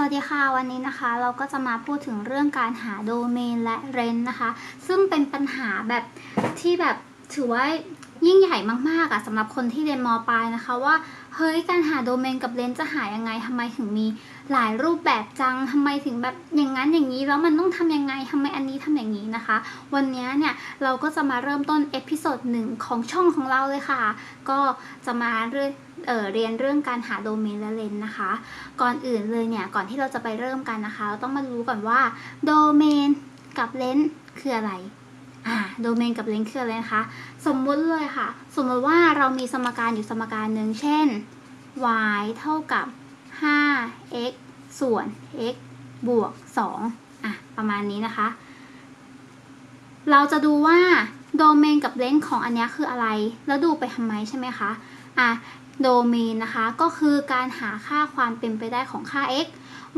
สวัสดีค่ะวันนี้นะคะเราก็จะมาพูดถึงเรื่องการหาโดเมนและเรนนะคะ ซึ่งเป็นปัญหาแบบที่แบบถือว่ายิ่งใหญ่มากๆอะสำหรับคนที่เรียนมปลายนะคะว่าเฮ้ยการหาโดเมนกับเรนจะหายังไงทำไมถึงมีหลายรูปแบบจังทำไมถึงแบบอย่างนั้นอย่างนี้แล้วมันต้องทำยังไงทำ อันอย่างนี้นะคะ วันนี้เนี่ยเราก็จะมาเริ่มต้นเอพิโซดหนึ่งของช่องของเราเลยค่ะ ก็จะมาเรื่องเเรียนเรื่องการหาโดเมนและเลนส์นะคะ ก่อนอื่นเลยเนี่ยก่อนที่เราจะไปเริ่มกันนะคะ เราต้องมารู้ก่อนว่าโดเมนกับเลนส์คืออะไรอ่าโดเมนกับเลนส์คืออะไรนะคะ สมมุติเลยค่ะ สมมติว่าเรามีสมการอยู่สมการหนึ่งเช่น y เท่ากับ 5x ส่วน x บวก 2 อะ ประมาณนี้นะคะ เราจะดูว่าโดเมนกับเลนส์ของอันนี้คืออะไร แล้วดูไปทำไมใช่ไหมคะอะโดเมนนะคะก็คือการหาค่าความเป็นไปได้ของค่า x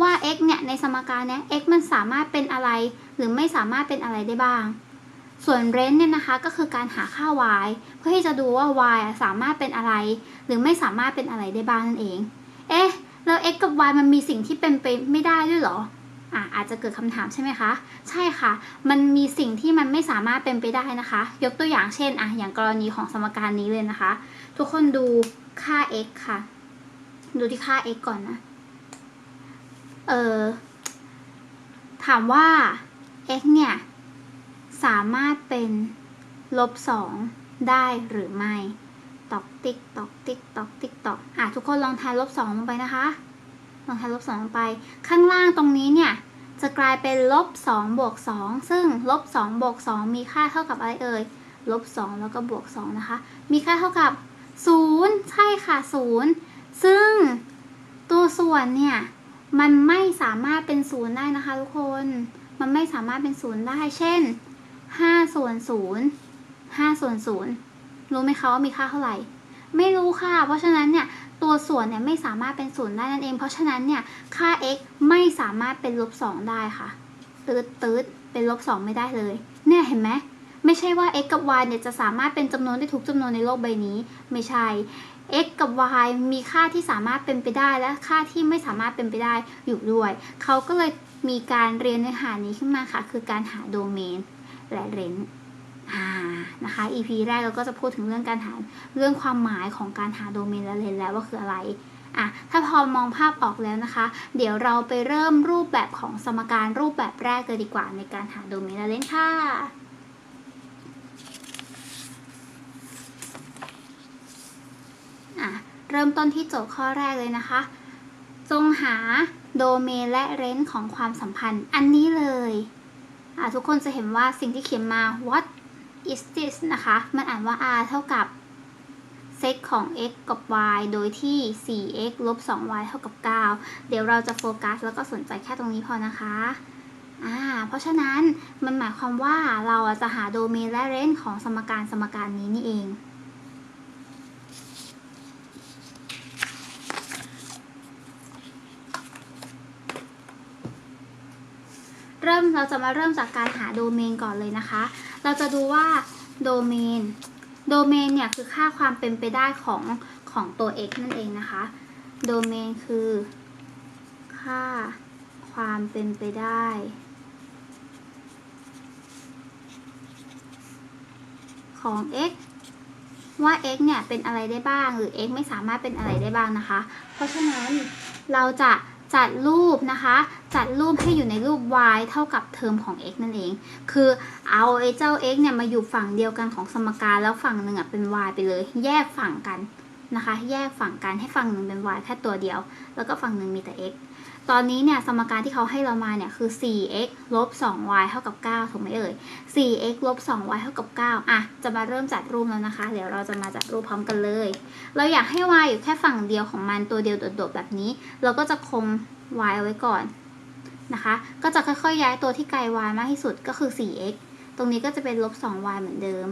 ว่า x เนี่ยในสมการเนี้ย x มันสามารถเป็นอะไร หรือไม่สามารถเป็นอะไรได้บ้าง ส่วน range เนี่ยนะคะก็คือการหาค่า y เพื่อที่จะดูว่า y อะสามารถเป็นอะไร หรือไม่สามารถเป็นอะไรได้บ้างนั่นเอง เอ๊ะ แล้ว x กับ y มันมีสิ่งที่เป็นไปไม่ได้ด้วยเหรอ อะอาจจะเกิดคำถามใช่ไหมคะ ใช่ค่ะ มันมีสิ่งที่มันไม่สามารถเป็นไปได้นะคะ ยกตัวอย่างเช่นอะอย่างกรณีของสมการนี้เลยนะคะ ทุกคนดูค่า x ค่ะ ดูที่ค่า x ก่อนนะ เออถามว่า x เนี่ย สามารถเป็นลบสองได้หรือไม่ ตอกติ๊กตอกติ๊กตอกติ๊กตอกอะทุกคนลองทายลบสองลงไปนะคะ ลองทายลบสองลงไป ข้างล่างตรงนี้เนี่ยจะกลายเป็นลบสองบวกสองซึ่งลบสองบวกสองมีค่าเท่ากับอะไรเอ่ยลบสองแล้วก็บวกสองนะคะ มีค่าเท่ากับศูนย์ใช่ค่ะศูนย์ซึ่งตัวส่วนเนี่ย มันไม่สามารถเป็นศูนย์ได้นะคะทุกคน มันไม่สามารถเป็นศูนย์ได้ เช่นห้าส่วนศูนย์ห้าส่วนศูนย์รู้ไหมคะว่ามีค่าเท่าไหร่ ไม่รู้ค่ะ เพราะฉะนั้นเนี่ยตัวส่วนเนี่ยไม่สามารถเป็นศูนย์ได้นั่นเอง เพราะฉะนั้นเนี่ยค่า x ไม่สามารถเป็นลบสองได้ค่ะตืดตืดเป็นลบสองไม่ได้เลย เนี่ยเห็นไหมไม่ใช่ว่า x กับ y เนี่ยจะสามารถเป็นจำนวนได้ทุกจำนวนในโลกใบนี้ ไม่ใช่ x กับ y มีค่าที่สามารถเป็นไปได้และค่าที่ไม่สามารถเป็นไปได้อยู่ด้วย เขาก็เลยมีการเรียนเนื้อหานี้ขึ้นมาค่ะ คือการหาโดเมนและเรนอ่า นะคะ EP แรกเราก็จะพูดถึงเรื่องการหาเรื่องความหมายของการหาโดเมนและเรนแล้วว่าคืออะไรอะถ้าพอมองภาพออกแล้วนะคะ เดี๋ยวเราไปเริ่มรูปแบบของสมการรูปแบบแรกเลยดีกว่าในการหาโดเมนและเรนค่ะอะ เริ่มต้นที่โจทย์ข้อแรกเลยนะคะ จงหาโดเมนและเรนของความสัมพันธ์อันนี้เลยอะทุกคนจะเห็นว่าสิ่งที่เขียนมา what is this นะคะ มันอ่านว่า r เท่ากับเซตของ x กับ y โดยที่ 4x ลบ 2y เท่ากับ 9 เดี๋ยวเราจะโฟกัสแล้วก็สนใจแค่ตรงนี้พอนะคะ อ่า เพราะฉะนั้นมันหมายความว่าเราจะหาโดเมนและเรนจ์ของสมการสมการนี้นี่เอง เริ่มเราจะมาเริ่มจากการหาโดเมนก่อนเลยนะคะ เราจะดูว่าโดเมน โดเมนเนี่ยคือค่าความเป็นไปได้ของของตัว x นั่นเองนะคะ โดเมนคือ ค่าความเป็นไปได้ของ x ว่า x เนี่ยเป็นอะไรได้บ้างหรือ x ไม่สามารถเป็นอะไรได้บ้างนะคะ เพราะฉะนั้นเราจะ จัดรูปนะคะ จัดรูปให้อยู่ในรูป y เท่ากับเทอมของ x นั่นเอง คือเอาไอ้เจ้า x เนี่ยมาอยู่ฝั่งเดียวกันของสมการแล้วฝั่งหนึ่งอะเป็น y ไปเลย แยกฝั่งกันนะคะ แยกฝั่งกันให้ฝั่งหนึ่งเป็น y แค่ตัวเดียว แล้วก็ฝั่งหนึ่งมีแต่ x ตอนนี้เนี่ยสมการที่เขาให้เรามาเนี่ยคือ 4x ลบ 2y เท่ากับ 9 ถูกไหมเอ่ย 4x ลบ 2y เท่ากับ 9 อะ จะมาเริ่มจัดรูปแล้วนะคะ เดี๋ยวเราจะมาจัดรูปพร้อมกันเลย เราอยากให้ y อยู่แค่ฝั่งเดียวของมันตัวเดียวโดดๆแบบนี้ เราก็จะคง y ไว้ก่อนนะคะ ก็จะค่อยๆ ย้ายตัวที่ไกล y มากที่สุดก็คือ 4x ตรงนี้ก็จะเป็นลบ 2y เหมือนเดิม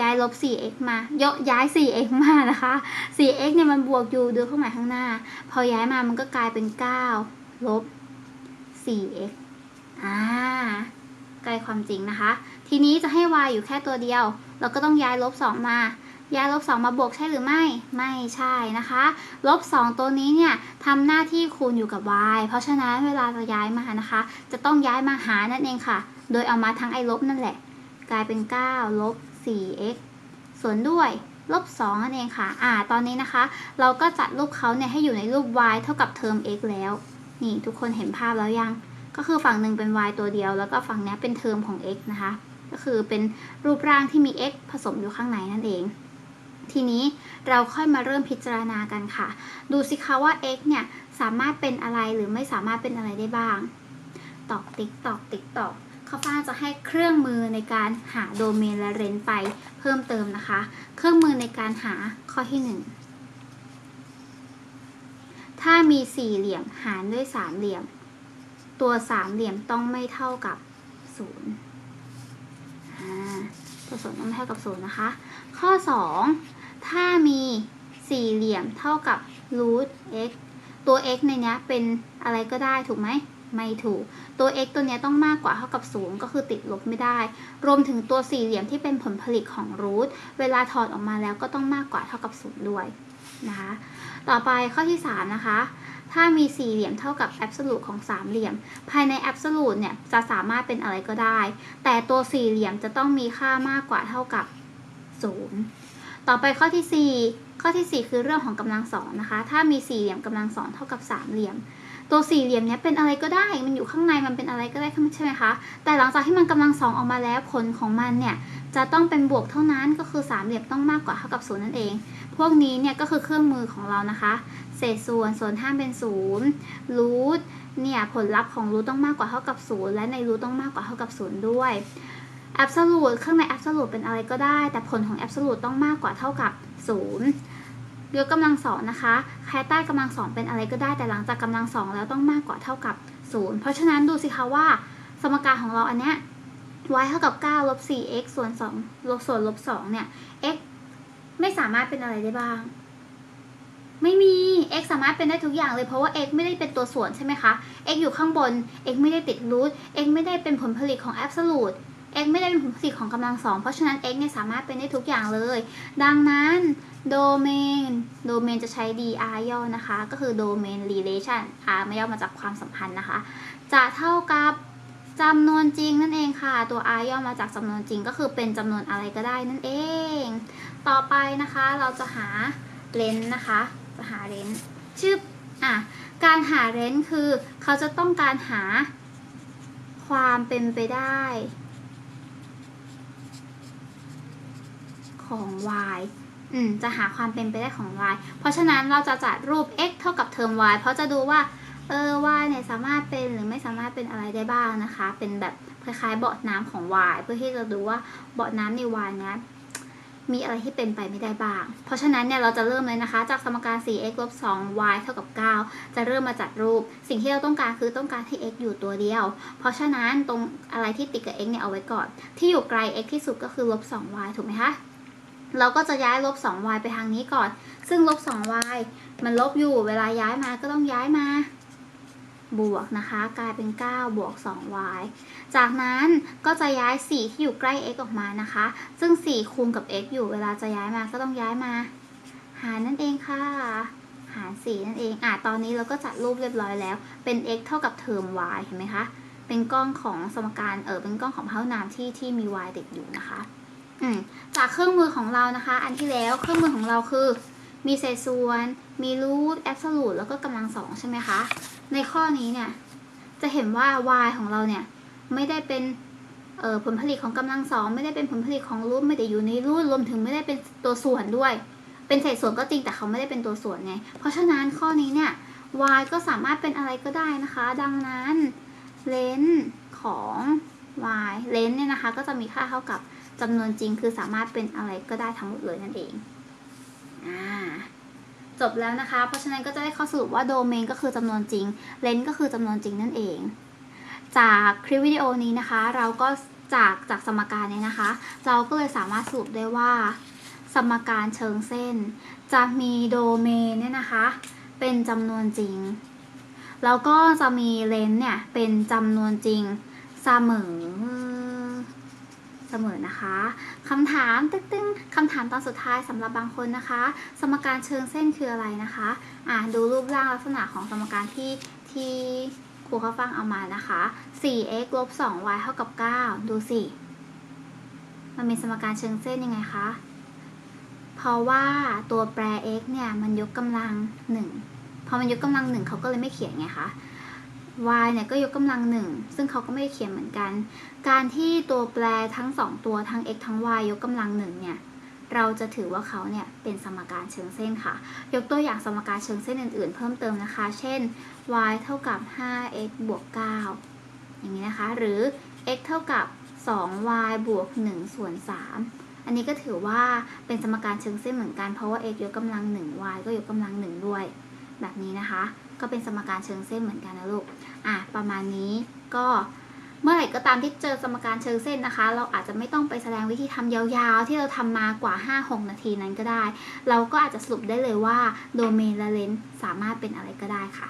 ย้ายลบ 4x มายกย้าย 4x มานะคะ 4x เนี่ยมันบวกอยู่ดูเครื่องหมายข้างหน้า พอย้ายมามันก็กลายเป็น 9 ลบ 4x อ่าใกล้ความจริงนะคะ ทีนี้จะให้ y อยู่แค่ตัวเดียว เราก็ต้องย้ายลบ 2 มา ย้ายลบ 2 มาบวกใช่หรือไม่ ไม่ใช่นะคะ ลบ 2 ตัวนี้เนี่ยทำหน้าที่คูณอยู่กับ y เพราะฉะนั้นเวลาเราย้ายมานะคะ จะต้องย้ายมาหานั่นเองค่ะ โดยเอามาทั้งไอ้ลบนั่นแหละ กลายเป็น 9 ลบ 4x ส่วนด้วยลบ2นั่นเองค่ะ อ่า ตอนนี้นะคะ เราก็จัดรูปเขาเนี่ยให้อยู่ในรูป y เท่ากับเทอม x แล้ว นี่ทุกคนเห็นภาพแล้วยัง ก็คือฝั่งหนึ่งเป็น y ตัวเดียว แล้วก็ฝั่งนี้เป็นเทอมของ x นะคะ ก็คือเป็นรูปร่างที่มี x ผสมอยู่ข้างในนั่นเอง ทีนี้เราค่อยมาเริ่มพิจารณากันค่ะ ดูสิคะว่า x เนี่ยสามารถเป็นอะไรหรือไม่สามารถเป็นอะไรได้บ้าง ตอกติ๊กตอกติ๊กตอกข้าวฟ่างจะให้เครื่องมือในการหาโดเมนและเรนไปเพิ่มเติมนะคะ เครื่องมือในการหาข้อที่ 1 ถ้ามีสี่เหลี่ยมหารด้วยสามเหลี่ยม ตัวสามเหลี่ยมต้องไม่เท่ากับศูนย์ตัวศูนย์ต้องไม่เท่ากับศูนย์นะคะ ข้อ2ถ้ามีสี่เหลี่ยมเท่ากับ root x ตัว x ในเนี้ยเป็นอะไรก็ได้ถูกไหมไม่ถูก ตัว x ตัวเนี้ยต้องมากกว่าเท่ากับ0ก็คือติดลบไม่ได้ รวมถึงตัวสี่เหลี่ยมที่เป็นผลผลิตของ root เวลาถอดออกมาแล้วก็ต้องมากกว่าเท่ากับ0ด้วย นะคะ ต่อไปข้อที่ 3 นะคะ ถ้ามีสี่เหลี่ยมเท่ากับ absolute ของสามเหลี่ยม ภายใน absolute เนี่ยจะสามารถเป็นอะไรก็ได้ แต่ตัวสี่เหลี่ยมจะต้องมีค่ามากกว่าเท่ากับ 0 ต่อไปข้อที่ 4 ข้อที่ 4 คือเรื่องของกำลังสองนะคะ ถ้ามีสี่เหลี่ยมกำลังสองเท่ากับสามเหลี่ยมตัวสี่เหลี่ยมเนี้ยเป็นอะไรก็ได้ มันอยู่ข้างในมันเป็นอะไรก็ได้ใช่ไหมคะ แต่หลังจากที่มันกำลังสองออกมาแล้วผลของมันเนี่ยจะต้องเป็นบวกเท่านั้น ก็คือสามเหลี่ยมต้องมากกว่าเท่ากับศูนย์นั่นเอง วกนี้เนี่ยก็คือเครื่องมือของเรานะคะ เศษส่วนส่วนห้ามเป็นศูนย์รูทเนี่ยผลลัพธ์ของรูทต้องมากกว่าเท่ากับศูนย์และในรูทต้องมากกว่าเท่ากับศูนย์ด้วย absolute ข้างใน absolute เป็นอะไรก็ได้ แต่ผลของ absolute ต้องมากกว่าเท่ากับ0ยกกำลังสองนะคะภายใต้กำลังสองเป็นอะไรก็ได้ แต่หลังจากกำลังสองแล้วต้องมากกว่าเท่ากับ0เพราะฉะนั้นดูสิคะว่า สมการของเราอันเนี้ย y เท่ากับ9ลบ 4x ส่วน2ลบส่วนลบ2เนี่ย x ไม่สามารถเป็นอะไรได้บ้าง ไม่มี x สามารถเป็นได้ทุกอย่างเลยเพราะว่า x ไม่ได้เป็นตัวส่วนใช่ไหมคะ x อยู่ข้างบน x ไม่ได้ติดรูท x ไม่ได้เป็นผลผลิตของ absolute x ไม่ได้เป็นผลผลิตของกำลังสองเพราะฉะนั้น x เนี่ยสามารถเป็นได้ทุกอย่างเลย ดังนั้นโดเมนโดเมนจะใช้ dr ย่อนะคะ ก็คือ domain relation r ไม่ย่อมาจากความสัมพันธ์นะคะ จะเท่ากับ จำนวนจริงนั่นเองค่ะ ตัว r ย่อมาจากจำนวนจริงก็คือเป็นจำนวนอะไรก็ได้นั่นเอง ต่อไปนะคะเราจะหาเลนส์นะคะจะหาเลนส์ชื่ออะการหาเลนส์คือเขาจะต้องการหาความเป็นไปได้ ของ y อืมจะหาความเป็นไปได้ของ y เพราะฉะนั้นเราจะจัดรูป x เท่ากับเทอม y เพราะจะดูว่า เออ y เนี่ยสามารถเป็นหรือไม่สามารถเป็นอะไรได้บ้างนะคะ เป็นแบบคล้ายๆเบาะน้ำของ y เพื่อที่จะดูว่าเบาะน้ำใน y เนี้ยมีอะไรที่เป็นไปไม่ได้บ้าง เพราะฉะนั้นเนี่ยเราจะเริ่มเลยนะคะ จากสมการ 4x ลบ 2y เท่ากับ 9 จะเริ่มมาจัดรูป สิ่งที่เราต้องการคือต้องการให้ x อยู่ตัวเดียว เพราะฉะนั้นตรงอะไรที่ติดกับ x เนี่ยเอาไว้ก่อน ที่อยู่ไกล x ที่สุดก็คือลบ 2y ถูกไหมคะ เราก็จะย้ายลบ 2y ไปทางนี้ก่อน ซึ่งลบ 2y มันลบอยู่ เวลาย้ายมาก็ต้องย้ายมา บวกนะคะ กลายเป็น 9 บวก 2y จากนั้นก็จะย้าย 4 ที่อยู่ใกล้ x ออกมานะคะ ซึ่ง 4 คูณกับ x อยู่เวลาจะย้ายมาก็ต้องย้ายมา หารนั่นเองค่ะ หาร 4 นั่นเอง อะ ตอนนี้เราก็จัดรูปเรียบร้อยแล้ว เป็น x เท่ากับเทอม y เห็นไหมคะ เป็นกล้องของสมการ เออเป็นกล้องของพหุนามที่ที่มี y ติดอยู่นะคะ อืม จากเครื่องมือของเรานะคะ อันที่แล้วเครื่องมือของเราคือ มีเศษส่วน มีรูทแอบสูตแล้วก็กำลังสองใช่ไหมคะ ในข้อนี้เนี่ย จะเห็นว่า y ของเราเนี่ย ไม่ได้เป็นผลผลิตของกำลังสองไม่ได้เป็นผลผลิตของรูทไม่ได้อยู่ในรูทรวมถึงไม่ได้เป็นตัวส่วนด้วย เป็นเศษส่วนก็จริงแต่เขาไม่ได้เป็นตัวส่วนไง เพราะฉะนั้นข้อนี้เนี่ย y ก็สามารถเป็นอะไรก็ได้นะคะ ดังนั้นเลนส์ของ y เลนส์เนี่ยนะคะ ก็จะมีค่าเท่ากับจำนวนจริงคือสามารถเป็นอะไรก็ได้ทั้งหมดเลยนั่นเอง จบแล้วนะคะ เพราะฉะนั้นก็จะได้ข้อสรุปว่าโดเมนก็คือจำนวนจริง เลนส์ก็คือจำนวนจริงนั่นเอง จากคลิปวิดีโอนี้นะคะ เราก็จากจากสมการเนี้นะคะ เราก็เลยสามารถสรุปได้ว่า สมการเชิงเส้น จะมีโดเมนเนี่ยนะคะ เป็นจำนวนจริง แล้วก็จะมีเลนส์เนี่ยเป็นจำนวนจริงเสมอ เสมอนะคะคำถามตึ้งๆคำถามตอนสุดท้ายสำหรับบางคนนะคะ สมการเชิงเส้นคืออะไรนะคะอ่าดูรูปร่างลักษณะของสมการที่ที่ครูเขาฟังเอามานะคะ 4x ลบ 2y เท่ากับ 9 ดูสิ มันเป็นสมการเชิงเส้นยังไงคะ เพราะว่าตัวแปร x เนี่ย มันยกกำลัง 1 พอมันยกกำลัง 1 เขาก็เลยไม่เขียนไงคะ y เนี่ยก็ยกกำลัง1ซึ่งเขาก็ไม่ได้เขียนเหมือนกัน การที่ตัวแปรทั้ง 2 ตัวทั้ง x ทั้ง y ยกกำลัง1เนี่ยเราจะถือว่าเขาเนี่ยเป็นสมการเชิงเส้นค่ะ ยกตัวอย่างสมการเชิงเส้นอื่น ๆ เพิ่มเติมนะคะ เช่น y เท่ากับ 5x บวก 9 อย่างนี้นะคะ หรือ x เท่ากับ 2y บวก1ส่วน 3อันนี้ก็ถือว่าเป็นสมการเชิงเส้นเหมือนกันเพราะว่า x ยกกำลัง 1 y ก็ยกกำลัง 1 ด้วย แบบนี้นะคะ ก็เป็นสมการเชิงเส้นเหมือนกันนะลูกอะประมาณนี้ก็เมื่อไหร่ก็ตามที่เจอสมการเชิงเส้นนะคะ เราอาจจะไม่ต้องไปแสดงวิธีทำยาวๆ ที่เราทำมากว่า 5-6 นาทีนั้นก็ได้ เราก็อาจจะสรุปได้เลยว่าโดเมนและเลนส์สามารถเป็นอะไรก็ได้ค่ะ